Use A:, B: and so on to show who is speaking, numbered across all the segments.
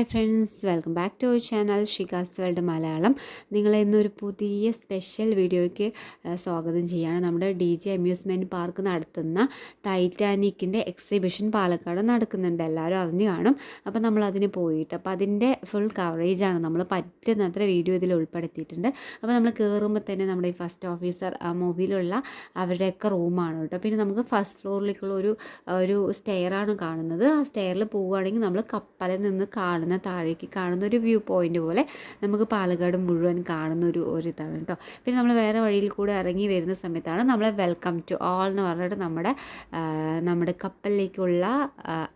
A: Hi friends welcome back to our channel Shikas world Malayalam. നിങ്ങളെ ഇന്നൊരു പുതിയ special വീഡിയോയ്ക്ക് സ്വാഗതം ചെയ്യുകയാണ് നമ്മുടെ ഡി ജെ അമ്യൂസ്മെന്റ് പാർക്ക് നടത്തുന്ന ടൈറ്റാനിക്കിന്റെ എക്സിബിഷൻ പാലക്കാട് നടക്കുന്നുണ്ട്. എല്ലാവരും അറിഞ്ഞു കാണും. അപ്പോൾ നമ്മൾ അതിന് പോയിട്ട് അപ്പോൾ അതിന്റെ ഫുൾ കവറേജാണ് നമ്മൾ പറ്റുന്നത്ര വീഡിയോ ഇതിൽ ഉൾപ്പെടുത്തിയിട്ടുണ്ട്. അപ്പോൾ നമ്മൾ കയറുമ്പോൾ തന്നെ നമ്മുടെ ഈ ഫസ്റ്റ് ഓഫീസർ ആ മൂവിയിലുള്ള അവരുടെയൊക്കെ റൂമാണ് കേട്ടോ. പിന്നെ നമുക്ക് ഫസ്റ്റ് ഫ്ലോറിലേക്കുള്ള ഒരു ഒരു സ്റ്റെയറാണ് കാണുന്നത്. ആ സ്റ്റെയറിൽ പോവുകയാണെങ്കിൽ നമ്മൾ കപ്പലിൽ നിന്ന് കാണുന്ന താഴേക്ക് കാണുന്ന ഒരു വ്യൂ പോയിന്റ് പോലെ നമുക്ക് പാലക്കാട് മുഴുവൻ കാണുന്ന ഒരു ഒരു ഇതാണ് കേട്ടോ പിന്നെ നമ്മൾ വേറെ വഴിയിൽ കൂടെ ഇറങ്ങി വരുന്ന സമയത്താണ് നമ്മളെ വെൽക്കം ടു ഓൾ എന്ന് പറഞ്ഞിട്ട് നമ്മുടെ നമ്മുടെ കപ്പലിലേക്കുള്ള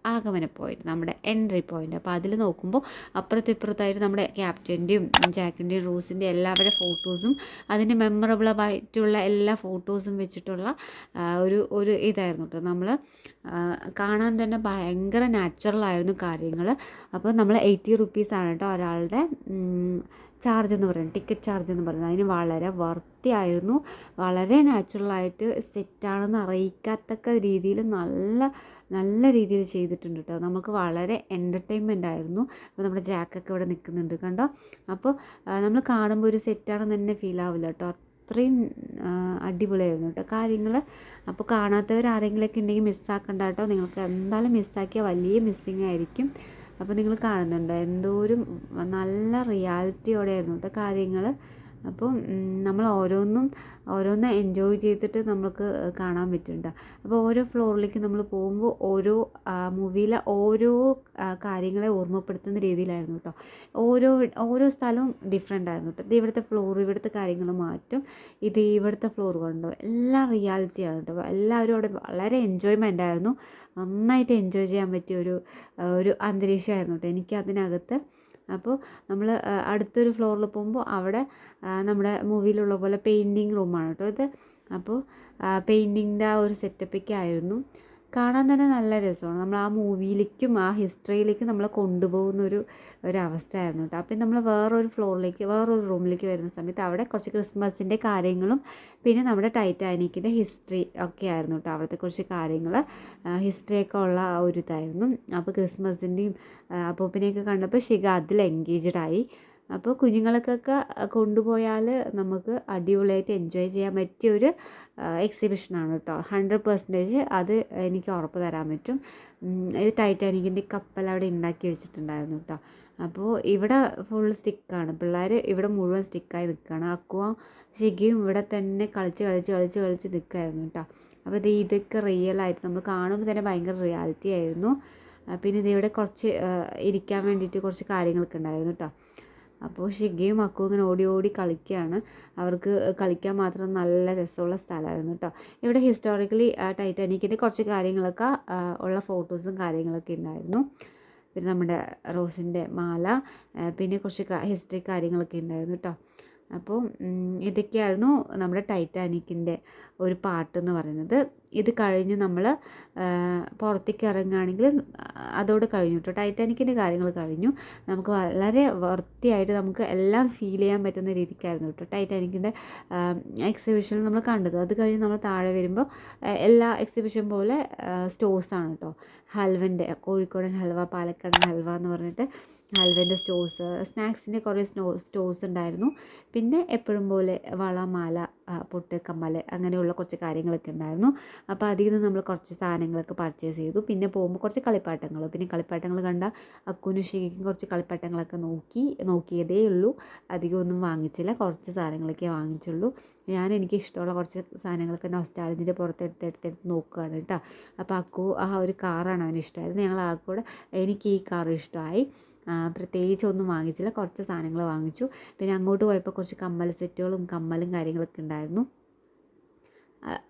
A: ആഗമന പോയിന്റ് നമ്മുടെ എൻട്രി പോയിന്റ് അപ്പോൾ അതിൽ നോക്കുമ്പോൾ അപ്പുറത്തും ഇപ്പുറത്തായിട്ട് നമ്മുടെ ക്യാപ്റ്റന്റെയും ജാക്കിന്റെയും റൂസിന്റെയും എല്ലാവരുടെ ഫോട്ടോസും അതിന്റെ മെമ്മറബിളായിട്ടുള്ള എല്ലാ ഫോട്ടോസും വെച്ചിട്ടുള്ള ഒരു ഒരു ഇതായിരുന്നു കേട്ടോ നമ്മൾ കാണാൻ തന്നെ ഭയങ്കര നാച്ചുറൽ ആയിരുന്നു കാര്യങ്ങൾ അപ്പോൾ നമ്മൾ എയ്റ്റി റുപ്പീസാണ് കേട്ടോ ഒരാളുടെ ചാർജ് എന്ന് പറയുന്നത്. ടിക്കറ്റ് ചാർജ് എന്ന് പറയുന്നത്. അതിന് വളരെ വർത്തിയായിരുന്നു വളരെ നാച്ചുറലായിട്ട് സെറ്റാണെന്ന് അറിയിക്കത്തക്ക രീതിയിൽ നല്ല നല്ല രീതിയിൽ ചെയ്തിട്ടുണ്ട് കേട്ടോ. നമുക്ക് വളരെ എന്റർടൈൻമെന്റ് ആയിരുന്നു. അപ്പോൾ നമ്മുടെ ജാക്കൊക്കെ ഇവിടെ നിൽക്കുന്നുണ്ട് കണ്ടോ? അപ്പോൾ നമ്മൾ കാണുമ്പോൾ ഒരു സെറ്റാണെന്ന് തന്നെ ഫീൽ ആവില്ല കേട്ടോ. അത്രയും അടിപൊളിയായിരുന്നു കേട്ടോ കാര്യങ്ങൾ അപ്പോൾ കാണാത്തവർ ആരെങ്കിലുമൊക്കെ ഉണ്ടെങ്കിൽ മിസ്സാക്കണ്ട കേട്ടോ. നിങ്ങൾക്ക് എന്തായാലും മിസ്സാക്കിയാൽ വലിയ മിസ്സിങ് ആയിരിക്കും. അപ്പോൾ നിങ്ങൾ കാണുന്നുണ്ട്. എന്തോരം നല്ല റിയാലിറ്റിയോടെ ആയിരുന്നു കാര്യങ്ങൾ അപ്പോൾ നമ്മൾ ഓരോന്നും ഓരോന്ന് എൻജോയ് ചെയ്തിട്ട് നമുക്ക് കാണാൻ പറ്റുന്നുണ്ട്. അപ്പോൾ ഓരോ ഫ്ലോറിലേക്ക് നമ്മൾ പോകുമ്പോൾ ഓരോ മൂവിയിലെ ഓരോ കാര്യങ്ങളെ ഓർമ്മപ്പെടുത്തുന്ന രീതിയിലായിരുന്നു കേട്ടോ ഓരോ ഓരോ സ്ഥലവും ഡിഫറെന്റ് ആയിരുന്നു കേട്ടോ ഇത് ഇവിടുത്തെ ഫ്ലോർ ഇവിടുത്തെ കാര്യങ്ങൾ മാറ്റും. ഇത് ഇവിടുത്തെ ഫ്ലോർ കൊണ്ടോ എല്ലാം റിയാലിറ്റിയാണ് കേട്ടോ എല്ലാവരും അവിടെ വളരെ എൻജോയ്മെന്റ് ആയിരുന്നു. നന്നായിട്ട് എൻജോയ് ചെയ്യാൻ പറ്റിയ ഒരു ഒരു അന്തരീക്ഷമായിരുന്നു കേട്ടോ എനിക്ക് അതിനകത്ത് അപ്പോൾ നമ്മൾ അടുത്തൊരു ഫ്ലോറിൽ പോകുമ്പോൾ അവിടെ നമ്മുടെ മൂവിയിലുള്ള പോലെ പെയിന്റിങ് റൂമാണ് കേട്ടോ ഇത്. അപ്പോൾ പെയിന്റിങ്ങിന്റെ ആ ഒരു സെറ്റപ്പൊക്കെ ആയിരുന്നു കാണാൻ തന്നെ നല്ല രസമാണ്. നമ്മൾ ആ മൂവിയിലേക്കും ആ ഹിസ്റ്ററിയിലേക്കും നമ്മളെ കൊണ്ടുപോകുന്ന ഒരു ഒരവസ്ഥയായിരുന്നു കേട്ടോ. അപ്പം നമ്മൾ വേറൊരു ഫ്ലോറിലേക്ക് വേറൊരു റൂമിലേക്ക് വരുന്ന സമയത്ത് അവിടെ കുറച്ച് ക്രിസ്മസിന്റെ കാര്യങ്ങളും പിന്നെ നമ്മുടെ ടൈറ്റാനിക്കിന്റെ ഹിസ്റ്ററി ഒക്കെ ആയിരുന്നു കേട്ടോ. അവിടുത്തെ കുറച്ച് കാര്യങ്ങൾ ഹിസ്റ്ററിയൊക്കെ ഉള്ള ഒരു ഇതായിരുന്നു. അപ്പോൾ ക്രിസ്മസിന്റെയും അപ്പൂപ്പിനെയൊക്കെ കണ്ടപ്പോൾ ശിഖ അതിൽ എൻഗേജ്ഡ് ആയി. അപ്പോൾ കുഞ്ഞുങ്ങൾക്കൊക്കെ കൊണ്ടുപോയാൽ നമുക്ക് അടിപൊളിയായിട്ട് എൻജോയ് ചെയ്യാൻ പറ്റിയ ഒരു എക്സിബിഷനാണ് കേട്ടോ ഹൺഡ്രഡ് പെർസെന്റേജ് അത് എനിക്ക് ഉറപ്പ് തരാൻ പറ്റും. ഇത് ടൈറ്റാനിക്കിന്റെ കപ്പൽ അവിടെ ഉണ്ടാക്കി വെച്ചിട്ടുണ്ടായിരുന്നു കേട്ടോ അപ്പോൾ ഇവിടെ ഫുൾ സ്റ്റിക്കാണ് പിള്ളേർ ഇവിടെ മുഴുവൻ സ്റ്റിക്കായി നിൽക്കുകയാണ് അക്കുവ ശിഖയും ഇവിടെ തന്നെ കളിച്ച് കളിച്ച് കളിച്ച് കളിച്ച് നിൽക്കുമായിരുന്നു കേട്ടോ അപ്പോൾ ഇത് ഇതൊക്കെ റിയൽ ആയിട്ട് നമ്മൾ കാണുമ്പോൾ തന്നെ ഭയങ്കര റിയാലിറ്റി ആയിരുന്നു. പിന്നെ ഇതിവിടെ കുറച്ച് ഇരിക്കാൻ വേണ്ടിയിട്ട് കുറച്ച് കാര്യങ്ങളൊക്കെ ഉണ്ടായിരുന്നു കേട്ടോ അപ്പോൾ ഷിഗയും മക്കും ഇങ്ങനെ ഓടി ഓടി കളിക്കുകയാണ് അവർക്ക് കളിക്കാൻ മാത്രം നല്ല രസമുള്ള സ്ഥലമായിരുന്നു കേട്ടോ. ഇവിടെ ഹിസ്റ്റോറിക്കലി ടൈറ്റാനിക്കിന്റെ കുറച്ച് കാര്യങ്ങളൊക്കെ ഉള്ള ഫോട്ടോസും കാര്യങ്ങളൊക്കെ ഉണ്ടായിരുന്നു. പിന്നെ നമ്മുടെ റോസിന്റെ മാല പിന്നെ കുറച്ച് ഹിസ്റ്ററി കാര്യങ്ങളൊക്കെ ഉണ്ടായിരുന്നു കേട്ടോ. അപ്പോൾ ഇതൊക്കെയായിരുന്നു നമ്മുടെ ടൈറ്റാനിക്കിന്റെ ഒരു പാട്ട് എന്ന് പറയുന്നത്. ഇത് കഴിഞ്ഞ് നമ്മൾ പുറത്തേക്ക് ഇറങ്ങുകയാണെങ്കിൽ അതോടെ കഴിഞ്ഞു കേട്ടോ ടൈറ്റാനിക്കിന്റെ കാര്യങ്ങൾ കഴിഞ്ഞു. നമുക്ക് വളരെ വൃത്തിയായിട്ട് നമുക്ക് എല്ലാം ഫീൽ ചെയ്യാൻ പറ്റുന്ന രീതിക്കായിരുന്നു കേട്ടോ ടൈറ്റാനിക്കിന്റെ എക്സിബിഷനിൽ നമ്മൾ കണ്ടത്. അത് കഴിഞ്ഞ് നമ്മൾ താഴെ വരുമ്പോൾ എല്ലാ എക്സിബിഷൻ പോലെ സ്റ്റോഴ്സാണ് കേട്ടോ ഹൽവന്റെ കോഴിക്കോടൻ ഹൽവ പാലക്കാടൻ ഹൽവ എന്ന് പറഞ്ഞിട്ട് ഹൽവന്റെ സ്റ്റോഴ്സ് സ്നാക്സിന്റെ കുറേ സ്റ്റോ സ്റ്റോഴ്സ് ഉണ്ടായിരുന്നു. പിന്നെ എപ്പോഴും പോലെ വള മാല ആ, പൊട്ട് കമ്മൽ അങ്ങനെയുള്ള കുറച്ച് കാര്യങ്ങളൊക്കെ ഉണ്ടായിരുന്നു. അപ്പോൾ അതിൽ നിന്ന് നമ്മൾ കുറച്ച് സാധനങ്ങളൊക്കെ പർച്ചേസ് ചെയ്തു. പിന്നെ പോകുമ്പോൾ കുറച്ച് കളിപ്പാട്ടങ്ങൾ. പിന്നെ കളിപ്പാട്ടങ്ങൾ കണ്ട അക്കുനും ഷിക്കും കുറച്ച് കളിപ്പാട്ടങ്ങളൊക്കെ നോക്കി നോക്കിയതേ ഉള്ളൂ. അധികം ഒന്നും വാങ്ങിച്ചില്ല. കുറച്ച് സാധനങ്ങളൊക്കെ വാങ്ങിച്ചുള്ളൂ. ഞാൻ എനിക്ക് ഇഷ്ടമുള്ള കുറച്ച് സാധനങ്ങളൊക്കെ നോസ്റ്റാളജിന്റെ പുറത്ത് എടുത്ത് എടുത്ത് എടുത്ത് നോക്കുകയാണ് കേട്ടോ. അപ്പോൾ അക്കു ആ ഒരു കാറാണ് അവന് ഇഷ്ടമായത് ഞങ്ങൾ ആ കൂടെ എനിക്ക് ഈ കാർ ഇഷ്ടമായി. പ്രത്യേകിച്ച് ഒന്നും വാങ്ങിച്ചില്ല. കുറച്ച് സാധനങ്ങൾ വാങ്ങിച്ചു. പിന്നെ അങ്ങോട്ട് പോയപ്പോൾ കുറച്ച് കമ്മൽ സെറ്റുകളും കമ്മലും കാര്യങ്ങളൊക്കെ ഉണ്ടായിരുന്നു.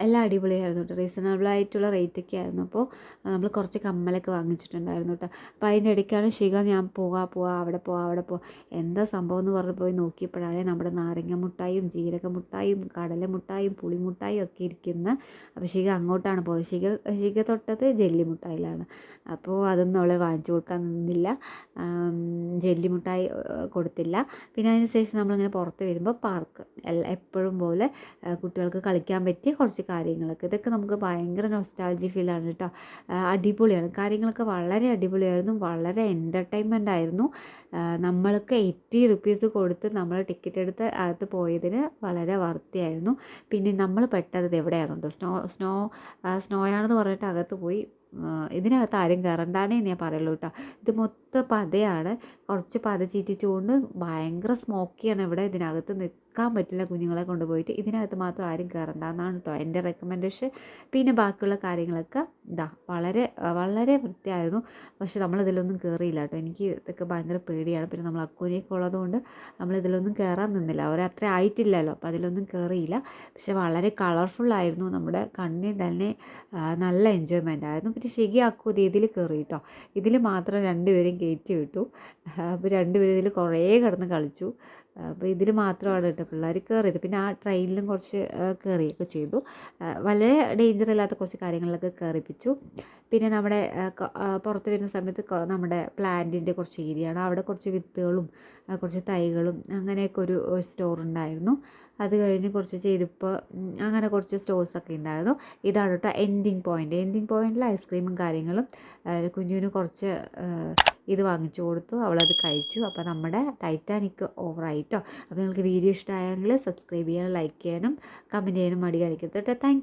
A: എല്ലാം അടിപൊളിയായിരുന്നു കേട്ടോ. റീസണബിൾ ആയിട്ടുള്ള റേറ്റ് ഒക്കെ ആയിരുന്നു. അപ്പോൾ നമ്മൾ കുറച്ച് കമ്മലൊക്കെ വാങ്ങിച്ചിട്ടുണ്ടായിരുന്നു കേട്ടോ. അപ്പോൾ അതിന്റെ ഇടയ്ക്കാണ് ശിഖ ഞാൻ പോവാ പോവാ അവിടെ പോവാ അവിടെ പോവാ. എന്താ സംഭവം എന്ന് പറഞ്ഞ് പോയി നോക്കിയപ്പോഴാണ് നമ്മുടെ നാരങ്ങ മുട്ടായും ജീരക മുട്ടായും കടല മുട്ടായും പുളിമുട്ടായും ഒക്കെ ഇരിക്കുന്ന അപ്പോൾ ശിഖ അങ്ങോട്ടാണ് പോയത്. ശിഖ ശിഖ തൊട്ടത് ജെല്ലി മുട്ടായിലാണ്. അപ്പോൾ അതൊന്നും അവളെ വാങ്ങിച്ചു കൊടുക്കാൻ നിന്നില്ല. ജെല്ലി മുട്ടായി കൊടുത്തില്ല. പിന്നെ അതിന് ശേഷം നമ്മളിങ്ങനെ പുറത്ത് വരുമ്പോൾ പാർക്ക്. എപ്പോഴും പോലെ കുട്ടികൾക്ക് കളിക്കാൻ പറ്റിയ കുറച്ച് കാര്യങ്ങളൊക്കെ. ഇതൊക്കെ നമുക്ക് ഭയങ്കര നൊസ്റ്റാൾജി ഫീലാണ് കേട്ടോ അടിപൊളിയാണ്. കാര്യങ്ങളൊക്കെ വളരെ അടിപൊളിയായിരുന്നു. വളരെ എന്റർടൈൻമെന്റ് ആയിരുന്നു. നമ്മൾക്ക് എയ്റ്റി റുപ്പീസ് കൊടുത്ത് നമ്മൾ ടിക്കറ്റ് എടുത്ത് അകത്ത് പോയതിന് വളരെ വർത്തിയായിരുന്നു. പിന്നെ നമ്മൾ പെട്ടത് എവിടെയാണോ സ്നോ സ്നോ സ്നോയാണെന്ന് പറഞ്ഞിട്ട് അകത്ത് പോയി ഇതിനകത്ത് ആരും കയറണ്ടാണേ ഞാൻ പറയുള്ളൂ കേട്ടോ ഇത് മൊത്തം പതയാണ്. കുറച്ച് പത ചീറ്റിച്ചുകൊണ്ട് ഭയങ്കര സ്മോക്കിയാണ് ഇവിടെ ഇതിനകത്ത് നിൽക്കാൻ പറ്റില്ല കുഞ്ഞുങ്ങളെ കൊണ്ടുപോയിട്ട്. ഇതിനകത്ത് മാത്രം ആരും കയറണ്ട എന്നാണ് കേട്ടോ എന്റെ റെക്കമെൻഡേഷൻ പിന്നെ ബാക്കിയുള്ള കാര്യങ്ങളൊക്കെ ഇതാ വളരെ വളരെ വൃത്തിയായിരുന്നു. പക്ഷേ നമ്മളിതിലൊന്നും കയറിയില്ല കേട്ടോ എനിക്ക് ഇതൊക്കെ ഭയങ്കര പേടിയാണ്. പിന്നെ നമ്മൾ അക്കൂനിയൊക്കെ ഉള്ളതുകൊണ്ട് നമ്മളിതിലൊന്നും കയറാൻ നിന്നില്ല. അവരത്ര ആയിട്ടില്ലല്ലോ. അപ്പോൾ അതിലൊന്നും കയറിയില്ല പക്ഷെ വളരെ കളർഫുള്ളായിരുന്നു നമ്മുടെ കണ്ണിൽ തന്നെ നല്ല എൻജോയ്മെന്റ് ആയിരുന്നു. പിന്നെ ശരി അക്കു ഇതിൽ കയറി കേട്ടോ ഇതിൽ മാത്രം രണ്ടുപേരും കയറ്റി വിട്ടു. അപ്പോൾ രണ്ടുപേരും ഇതിൽ കുറേ കിടന്ന് കളിച്ചു. അപ്പോൾ ഇതിൽ മാത്രമാണ് കേട്ടോ പിള്ളേർ കയറിയത് പിന്നെ ആ ട്രെയിനിലും കുറച്ച് കയറിയൊക്കെ ചെയ്തു. വളരെ ഡേഞ്ചർ ഇല്ലാത്ത കുറച്ച് കാര്യങ്ങളിലൊക്കെ കയറിപ്പിച്ചു പിന്നെ നമ്മുടെ പുറത്ത് വരുന്ന സമയത്ത് നമ്മുടെ പ്ലാന്റിന്റെ കുറച്ച് ഏരിയയാണ്. അവിടെ കുറച്ച് വിത്തുകളും കുറച്ച് തൈകളും അങ്ങനെയൊക്കെ ഒരു സ്റ്റോർ ഉണ്ടായിരുന്നു. അത് കഴിഞ്ഞ് കുറച്ച് ചെരുപ്പ് അങ്ങനെ കുറച്ച് സ്റ്റോഴ്സൊക്കെ ഉണ്ടായിരുന്നു. ഇതാണ് കേട്ടോ എൻഡിങ് പോയിന്റ് എൻഡിങ് പോയിന്റിൽ ഐസ്ക്രീമും കാര്യങ്ങളും കുഞ്ഞുവിന് കുറച്ച് ഇത് വാങ്ങിച്ചു കൊടുത്തു. അവളത് കഴിച്ചു. അപ്പോൾ നമ്മുടെ ടൈറ്റാനിക് ഓവറായിട്ടോ അപ്പോൾ നിങ്ങൾക്ക് വീഡിയോ ഇഷ്ടമായെങ്കിൽ സബ്സ്ക്രൈബ് ചെയ്യാനും ലൈക്ക് ചെയ്യാനും കമന്റ് ചെയ്യാനും മടി കാണിക്കരുത് കേട്ടോ താങ്ക്